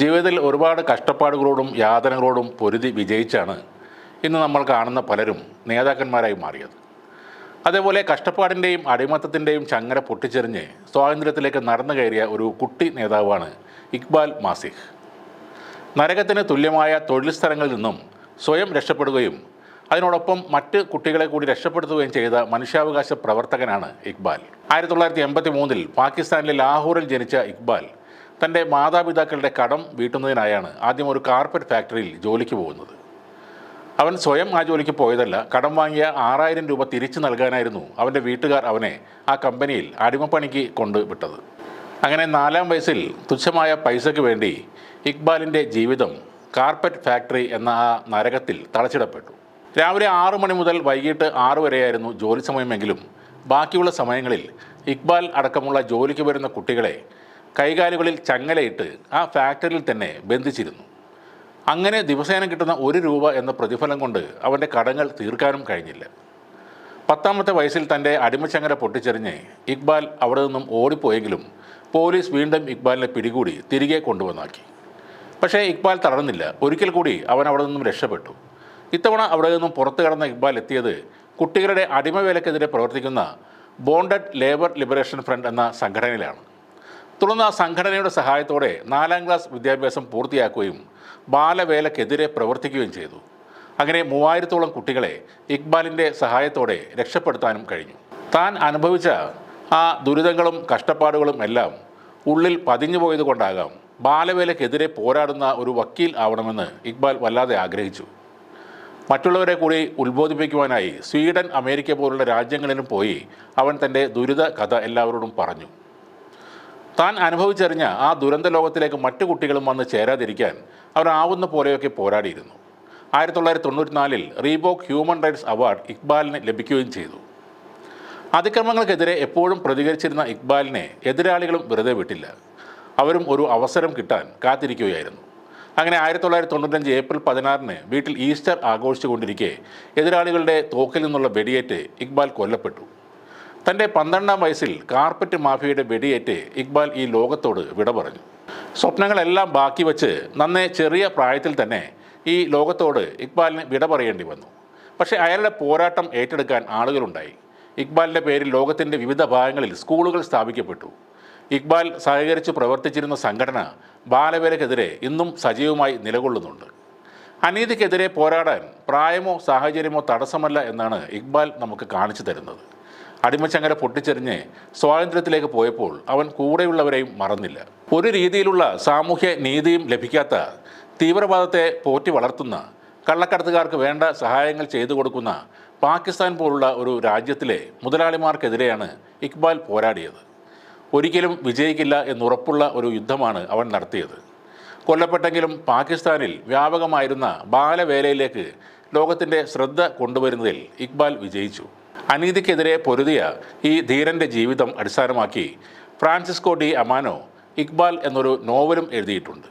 ജീവിതത്തിൽ ഒരുപാട് കഷ്ടപ്പാടുകളോടും യാതനകളോടും പൊരുതി വിജയിച്ചാണ് ഇന്ന് നമ്മൾ കാണുന്ന പലരും നേതാക്കന്മാരായി മാറിയത്. അതേപോലെ കഷ്ടപ്പാടിന്റെയും അടിമത്തത്തിന്റെയും ചങ്ങല പൊട്ടിച്ചെറിഞ്ഞ് സ്വാതന്ത്ര്യത്തിലേക്ക് നടന്നു കയറിയ ഒരു കുട്ടി നേതാവാണ് ഇക്ബാൽ മാസിഹ്. നരകത്തിന് തുല്യമായ തൊഴിൽ സ്ഥലങ്ങളിൽ നിന്നും സ്വയം രക്ഷപ്പെടുകയും അതിനോടൊപ്പം മറ്റ് കുട്ടികളെ കൂടി രക്ഷപ്പെടുത്തുകയും ചെയ്ത മനുഷ്യാവകാശ പ്രവർത്തകനാണ് ഇക്ബാൽ. ആയിരത്തി തൊള്ളായിരത്തി എൺപത്തി മൂന്നിൽ പാകിസ്ഥാനിലെ ലാഹോറിൽ ജനിച്ച ഇക്ബാൽ തന്റെ മാതാപിതാക്കളുടെ കടം വീട്ടുന്നതിനായാണ് ആദ്യം ഒരു കാർപ്പറ്റ് ഫാക്ടറിയിൽ ജോലിക്ക് പോകുന്നത്. അവൻ സ്വയം ആ ജോലിക്ക് പോയതല്ല കടം വാങ്ങിയ ആറായിരം രൂപ തിരിച്ചു നൽകാനായിരുന്നു അവന്റെ വീട്ടുകാർ അവനെ ആ കമ്പനിയിൽ അടിമപ്പണിക്ക് കൊണ്ടുവിട്ടത് അങ്ങനെ നാലാം വയസ്സിൽ തുച്ഛമായ പൈസയ്ക്ക് വേണ്ടി ഇക്ബാലിന്റെ ജീവിതം കാർപ്പറ്റ് ഫാക്ടറി എന്ന ആ നരകത്തിൽ തളച്ചിടപ്പെട്ടു. രാവിലെ ആറു മണി മുതൽ വൈകിട്ട് ആറു വരെയായിരുന്നു ജോലി സമയമെങ്കിലും ബാക്കിയുള്ള സമയങ്ങളിൽ ഇക്ബാൽ അടക്കമുള്ള ജോലിക്ക് വരുന്ന കുട്ടികളെ കൈകാലുകളിൽ ചങ്ങലയിട്ട് ആ ഫാക്ടറിയിൽ തന്നെ ബന്ധിച്ചിരുന്നു. അങ്ങനെ ദിവസേന കിട്ടുന്ന ഒരു രൂപ എന്ന പ്രതിഫലം കൊണ്ട് അവന്റെ കടങ്ങൾ തീർക്കാനും കഴിഞ്ഞില്ല. പത്താമത്തെ വയസ്സിൽ തന്റെ അടിമച്ചങ്ങല പൊട്ടിച്ചെറിഞ്ഞ് ഇക്ബാൽ അവിടെ നിന്നും ഓടിപ്പോയെങ്കിലും പോലീസ് വീണ്ടും ഇക്ബാലിനെ പിടികൂടി തിരികെ കൊണ്ടുവന്നാക്കി. പക്ഷേ ഇക്ബാൽ തളർന്നില്ല. ഒരിക്കൽ കൂടി അവൻ അവിടെ നിന്നും രക്ഷപ്പെട്ടു. ഇത്തവണ അവിടെ നിന്നും പുറത്തു കടന്ന ഇക്ബാൽ എത്തിയത് കുട്ടികളുടെ അടിമവേലക്കെതിരെ പ്രവർത്തിക്കുന്ന ബോണ്ടഡ് ലേബർ ലിബറേഷൻ ഫ്രണ്ട് എന്ന സംഘടനയിലാണ്. തുടർന്ന് സംഘടനയുടെ സഹായത്തോടെ നാലാം ക്ലാസ് വിദ്യാഭ്യാസം പൂർത്തിയാക്കുകയും ബാലവേലക്കെതിരെ പ്രവർത്തിക്കുകയും ചെയ്തു. അങ്ങനെ മൂവായിരത്തോളം കുട്ടികളെ ഇക്ബാലിന്റെ സഹായത്തോടെ രക്ഷപ്പെടുത്താനും കഴിഞ്ഞു. താൻ അനുഭവിച്ച ആ ദുരിതങ്ങളും കഷ്ടപ്പാടുകളും എല്ലാം ഉള്ളിൽ പതിഞ്ഞു പോയത് കൊണ്ടാകാം ബാലവേലക്കെതിരെ പോരാടുന്ന ഒരു വക്കീൽ ആവണമെന്ന് ഇക്ബാൽ വല്ലാതെ ആഗ്രഹിച്ചു. മറ്റുള്ളവരെ കൂടി ഉത്ബോധിപ്പിക്കുവാനായി സ്വീഡൻ അമേരിക്ക പോലുള്ള രാജ്യങ്ങളിലും പോയി അവൻ തന്റെ ദുരിത കഥ എല്ലാവരോടും പറഞ്ഞു. താൻ അനുഭവിച്ചറിഞ്ഞ ആ ദുരന്ത ലോകത്തിലേക്ക് മറ്റു കുട്ടികളും വന്ന് ചേരാതിരിക്കാൻ അവർ ആവുന്ന പോലെയൊക്കെ പോരാടിയിരുന്നു. ആയിരത്തി തൊള്ളായിരത്തി തൊണ്ണൂറ്റിനാലിൽ റീബോക്ക് ഹ്യൂമൻ റൈറ്റ്സ് അവാർഡ് ഇക്ബാലിന് ലഭിക്കുകയും ചെയ്തു. അതിക്രമങ്ങൾക്കെതിരെ എപ്പോഴും പ്രതികരിച്ചിരുന്ന ഇക്ബാലിനെ എതിരാളികളും വെറുതെ വിട്ടില്ല. അവരും ഒരു അവസരം കിട്ടാൻ കാത്തിരിക്കുകയായിരുന്നു. അങ്ങനെ ആയിരത്തി തൊള്ളായിരത്തി തൊണ്ണൂറ്റഞ്ച് ഏപ്രിൽ പതിനാറിന് വീട്ടിൽ ഈസ്റ്റർ ആഘോഷിച്ചുകൊണ്ടിരിക്കെ എതിരാളികളുടെ തോക്കിൽ നിന്നുള്ള വെടിയേറ്റ് ഇക്ബാൽ കൊല്ലപ്പെട്ടു. തന്റെ പന്ത്രണ്ടാം വയസ്സിൽ കാർപ്പറ്റ് മാഫിയയുടെ വെടിയേറ്റ് ഇക്ബാൽ ഈ ലോകത്തോട് വിട പറഞ്ഞു. സ്വപ്നങ്ങളെല്ലാം ബാക്കി വച്ച് നന്നേ ചെറിയ പ്രായത്തിൽ തന്നെ ഈ ലോകത്തോട് ഇക്ബാലിന് വിട പറയേണ്ടി വന്നു. പക്ഷേ അയാളുടെ പോരാട്ടം ഏറ്റെടുക്കാൻ ആളുകളുണ്ടായി. ഇക്ബാലിന്റെ പേരിൽ ലോകത്തിന്റെ വിവിധ ഭാഗങ്ങളിൽ സ്കൂളുകൾ സ്ഥാപിക്കപ്പെട്ടു. ഇക്ബാൽ സഹകരിച്ച് പ്രവർത്തിച്ചിരുന്ന സംഘടന ബാലവേലക്കെതിരെ ഇന്നും സജീവമായി നിലകൊള്ളുന്നുണ്ട്. അനീതിക്കെതിരെ പോരാടാൻ പ്രായമോ സാഹചര്യമോ തടസ്സമല്ല എന്നാണ് ഇക്ബാൽ നമുക്ക് കാണിച്ചു തരുന്നത്. അടിമച്ചങ്ങല പൊട്ടിച്ചെറിഞ്ഞ് സ്വാതന്ത്ര്യത്തിലേക്ക് പോയപ്പോൾ അവൻ കൂടെയുള്ളവരെയും മറന്നില്ല. ഒരു രീതിയിലുള്ള സാമൂഹ്യ നീതിയും ലഭിക്കാത്ത തീവ്രവാദത്തെ പോറ്റി വളർത്തുന്ന കള്ളക്കടത്തുകാർക്ക് വേണ്ട സഹായങ്ങൾ ചെയ്തു കൊടുക്കുന്ന പാകിസ്ഥാൻ പോലുള്ള ഒരു രാജ്യത്തിലെ മുതലാളിമാർക്കെതിരെയാണ് ഇക്ബാൽ പോരാടിയത്. ഒരിക്കലും വിജയിക്കില്ല എന്നുറപ്പുള്ള ഒരു യുദ്ധമാണ് അവൻ നടത്തിയത്. കൊല്ലപ്പെട്ടെങ്കിലും പാകിസ്ഥാനിൽ വ്യാപകമായിരുന്ന ബാലവേലയിലേക്ക് ലോകത്തിന്റെ ശ്രദ്ധ കൊണ്ടുവരുന്നതിൽ ഇക്ബാൽ വിജയിച്ചു. അനീതിക്കെതിരെ പൊരുതിയ ഈ ധീരന്റെ ജീവിതം അടിസ്ഥാനമാക്കി ഫ്രാൻസിസ്കോ ഡി അമാനോ ഇക്ബാൽ എന്നൊരു നോവലും എഴുതിയിട്ടുണ്ട്.